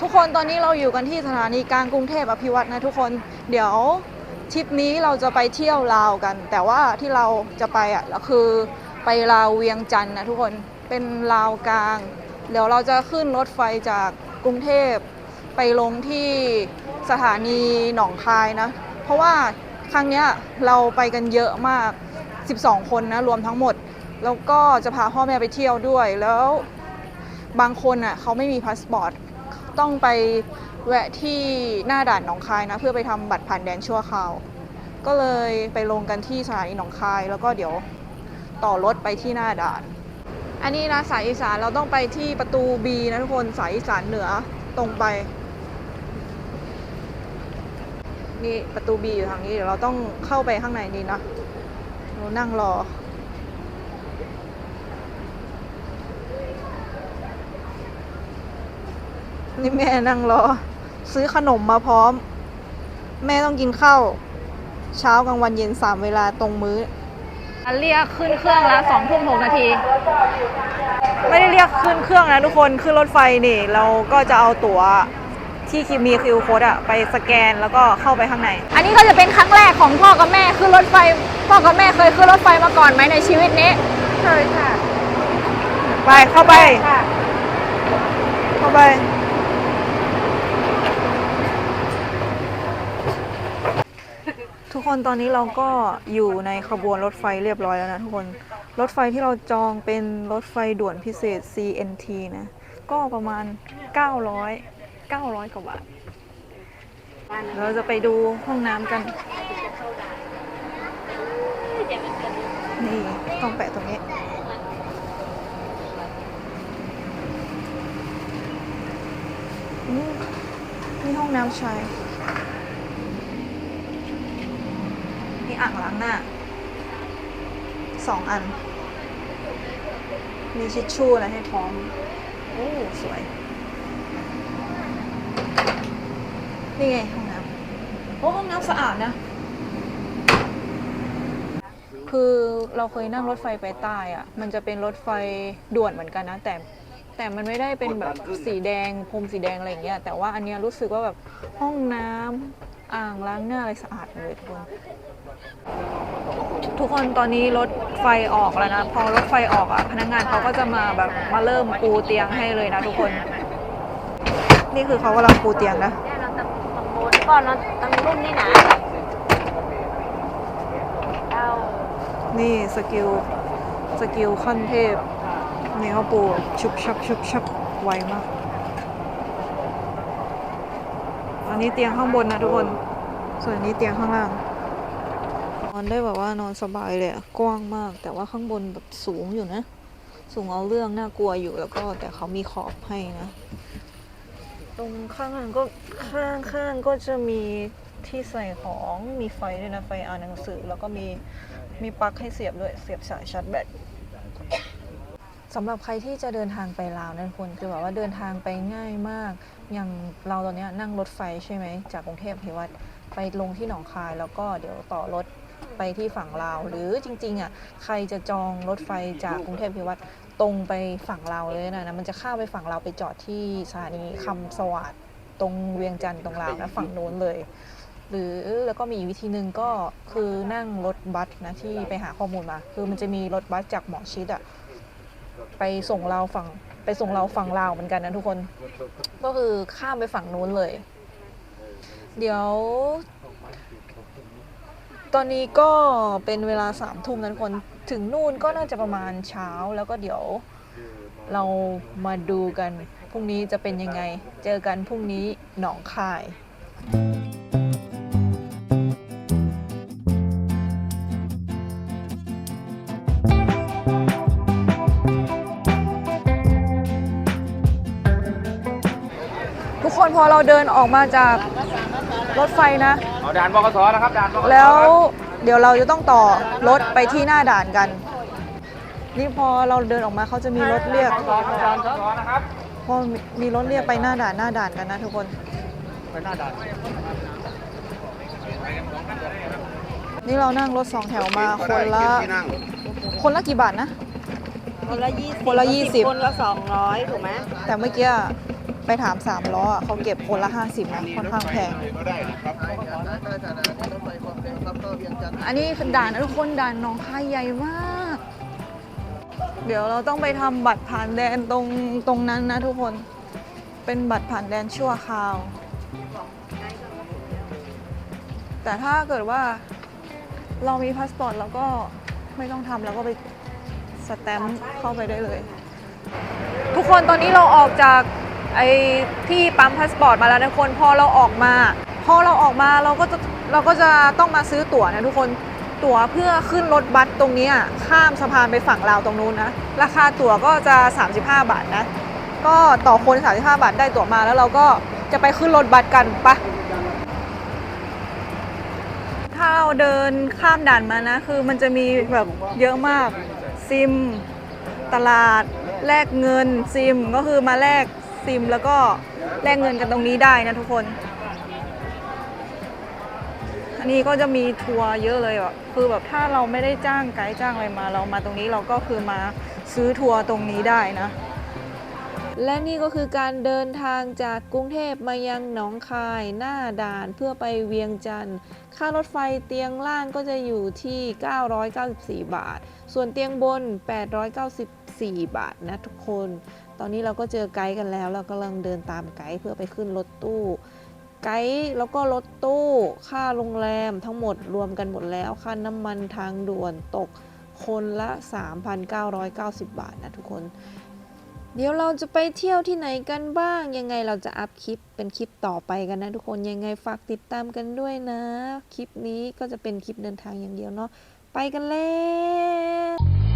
ทุกคนตอนนี้เราอยู่กันที่สถานีกลางกรุงเทพอภิวัตนะทุกคน เดี๋ยวทริปนี้เราจะไปเที่ยวลาวกัน แต่ว่าที่เราจะไปอะคือไปลาวเวียงจันทร์นะทุกคนเป็นลาวกลาง เดี๋ยวเราจะขึ้นรถไฟจากกรุงเทพไปลงที่สถานีหนองคายนะ เพราะว่าครั้งเนี้ยเราไปกันเยอะมาก 12 คนนะรวมทั้งหมด แล้วก็จะพาพ่อแม่ไปเที่ยวด้วยแล้วบางคนอะเขาไม่มีพาสปอร์ต ต้องไปแวะที่หน้าด่านหนองคายนะ เพื่อไปทำบัตรผ่านแดนชั่วคราว ก็เลยไปลงกันที่สถานีหนองคาย แล้วก็เดี๋ยวต่อรถไปที่หน้าด่าน อันนี้นะสายอีสานเราต้องไปที่ประตู B นะทุกคนสายอีสานเหนือตรงไปนี่ประตู B อยู่ทางนี้เดี๋ยวเราต้องเข้าไปข้างในนี้นะเรานั่งรอ นี่แม่นั่งรอ ซื้อขนมมาพร้อม แม่ต้องกินข้าวเช้ากลางวันเย็นสามเวลาตรงมื้อ เรียกขึ้นเครื่องแล้วสองทุ่มหกนาที ไม่ได้เรียกขึ้นเครื่องนะทุกคนขึ้นรถไฟนี่ เราก็จะเอาตั๋วที่คิมีคิวโค้ดอะไปสแกนแล้วก็เข้าไปข้างใน อันนี้ก็จะเป็นครั้งแรกของพ่อกับแม่ขึ้นรถไฟ พ่อกับแม่เคยขึ้นรถไฟมาก่อนไหมในชีวิตนี้ เคยค่ะ ไปเข้าไปค่ะเข้าไป ทุกคนตอนนี้เราก็อยู่ในขบวนรถไฟเรียบร้อยแล้วนะทุกคน รถไฟที่เราจองเป็นรถไฟด่วนพิเศษ CNT นะ ก็ประมาณ 900 900 กว่าบาท เราจะไปดูห้องน้ำกัน นี่ ต้องแปะตรงนี้มนี่ห้องน้ำชาย มีอ่างล้างหน้าสองอัน มีชิชชู่อะไรให้พร้อม โอ้สวย นี่ไงห้องน้ำโอ้ห้องน้ำสะอาดนะ คือเราเคยนั่งรถไฟไปใต้อะมันจะเป็นรถไฟด่วนเหมือนกันนะ แต่แต่มันไม่ได้เป็นแบบสีแดงพรมสีแดงอะไรอย่างเงี้ยแต่ว่าอันเนี้ยรู้สึกว่าแบบห้องน้ำอ่างล้างหน้าอะไรสะอาดหมดเลยทุกคน ทุกคนตอนนี้รถไฟออกแล้วนะ พอรถไฟออกอะพนักงานเขาก็จะมาแบบมาเริ่มปูเตียงให้เลยนะทุกคน นี่คือเขากำลังปูเตียงนะเราตังโมนก่อนเราตังรุ่นนี่นะเอานี่สกิลสกิลขั้นเทพนี่เขาปูชุบชับชุบชับไวมากอันนี้เตียงข้างบนนะทุกคน ส่วนอันนี้เตียงข้างล่าง นอนได้แบบว่านอนสบายเลยอะกว้างมาก แต่ว่าข้างบนแบบสูงอยู่นะ สูงเอาเรื่องน่ากลัวอยู่แล้วก็แต่เขามีขอบให้นะ ตรงข้างล่างก็ข้างข้างๆก็จะมีที่ใส่ของมีไฟด้วยนะไฟอ่านหนังสือ แล้วก็มีมีปลั๊กให้เสียบด้วยเสียบสายชาร์จแบตสำหรับใครที่จะเดินทางไปลาวนะทุกคนคือแบบว่าเดินทางไปง่ายมาก อย่างเราตอนเนี้ยนั่งรถไฟใช่ไหมจากกรุงเทพพิวัตรไปลงที่หนองคาย แล้วก็เดี๋ยวต่อรถ ไปที่ฝั่งลาว หรือจริงๆอะใครจะจองรถไฟจากกรุงเทพพิวัตรตรงไปฝั่งลาวเลยนะนะมันจะข้ามไปฝั่งลาวไปจอดที่สถานีคำสวัสดตรงเวียงจันทร์ตรงลาวนะฝั่งนู้นเลย หรือแล้วก็มีอีกวิธีหนึ่งก็คือนั่งรถบัสนะที่ไปหาข้อมูลมา คือมันจะมีรถบัสจากหมอชิดอะไปส่งเราฝั่งไปส่งเราฝั่งลาวเหมือนกันนะทุกคน ก็คือข้ามไปฝั่งนู้นเลย เดี๋ยว ตอนนี้ก็เป็นเวลาสามทุ่มนะทุกคนถึงนู่นก็น่าจะประมาณเช้าแล้วก็เดี๋ยวเรามาดูกันพรุ่งนี้จะเป็นยังไง เจอกันพรุ่งนี้หนองคาย ทุกคนพอเราเดินออกมาจากรถไฟนะ เอาด่านบกสนะครับด่านบกสแล้วเดี๋ยวเราจะต้องต่อรถไปที่หน้าด่านกัน นี่พอเราเดินออกมาเขาจะมีรถเรียกด่านบกสนะครับพอมีรถเรียกไปหน้าด่านหน้าด่านกันนะทุกคน ไปหน้าด่าน นี่เรานั่งรถสองแถวมาคนละ คนละกี่บาทนะ คนละยี่สิบคนละยี่สิบ คนละสองร้อยถูกไหมแต่เมื่อกี้ ไปถามสามล้ออะเขาเก็บคนละ50นะค่อนข้างแพงอันนี้คือด่านนะทุกคนด่านหนองคายใหญ่มาก เดี๋ยวเราต้องไปทำบัตรผ่านแดนตรงตรงนั้นนะทุกคน เป็นบัตรผ่านแดนชั่วคราว แต่ถ้าเกิดว่าเรามีพาสปอร์ตเราก็ไม่ต้องทำเราก็ไปสแตมป์เข้าไปได้เลย ทุกคนตอนนี้เราออกจาก ไอ้ที่ปั๊มพาสปอร์ตมาแล้วนะทุกคนพอเราออกมาพอเราออกมาเราก็จะเราก็จะต้องมาซื้อตั๋วนะทุกคนตั๋วเพื่อขึ้นรถบัสตรงนี้ข้ามสะพานไปฝั่งลาวตรงนู้นนะราคาตั๋วก็จะ 35 บาทนะก็ต่อคน 35 บาทได้ตั๋วมาแล้วเราก็จะไปขึ้นรถบัสกันปะถ้าเราเดินข้ามด่านมานะ คือมันจะมีแบบเยอะมากซิม ตลาดแลกเงินซิมก็คือมาแลก ซิม แล้วก็แลกเงินกันตรงนี้ได้นะทุกคน อันนี้ก็จะมีทัวร์เยอะเลยอะคือแบบถ้าเราไม่ได้จ้างไกด์จ้างอะไรมา เรามาตรงนี้เราก็คือมาซื้อทัวร์ตรงนี้ได้นะ และนี่ก็คือการเดินทางจากกรุงเทพมายังหนองคายหน้าด่านเพื่อไปเวียงจันทร์ค่ารถไฟเตียงล่างก็จะอยู่ที่ 994 บาท ส่วนเตียงบน 894 บาทนะทุกคน ตอนนี้เราก็เจอไกด์กันแล้ว เรากำลังเดินตามไกด์เพื่อไปขึ้นรถตู้ ไกด์แล้วก็รถตู้ค่าโรงแรมทั้งหมดรวมกันหมดแล้วค่าน้ำมันทางด่วนตกคนละ 3,990 บาทนะทุกคน เดี๋ยวเราจะไปเที่ยวที่ไหนกันบ้าง ยังไงเราจะอัพคลิปเป็นคลิปต่อไปกันนะทุกคนยังไงฝากติดตามกันด้วยนะ คลิปนี้ก็จะเป็นคลิปเดินทางอย่างเดียวเนาะไปกันแล้ว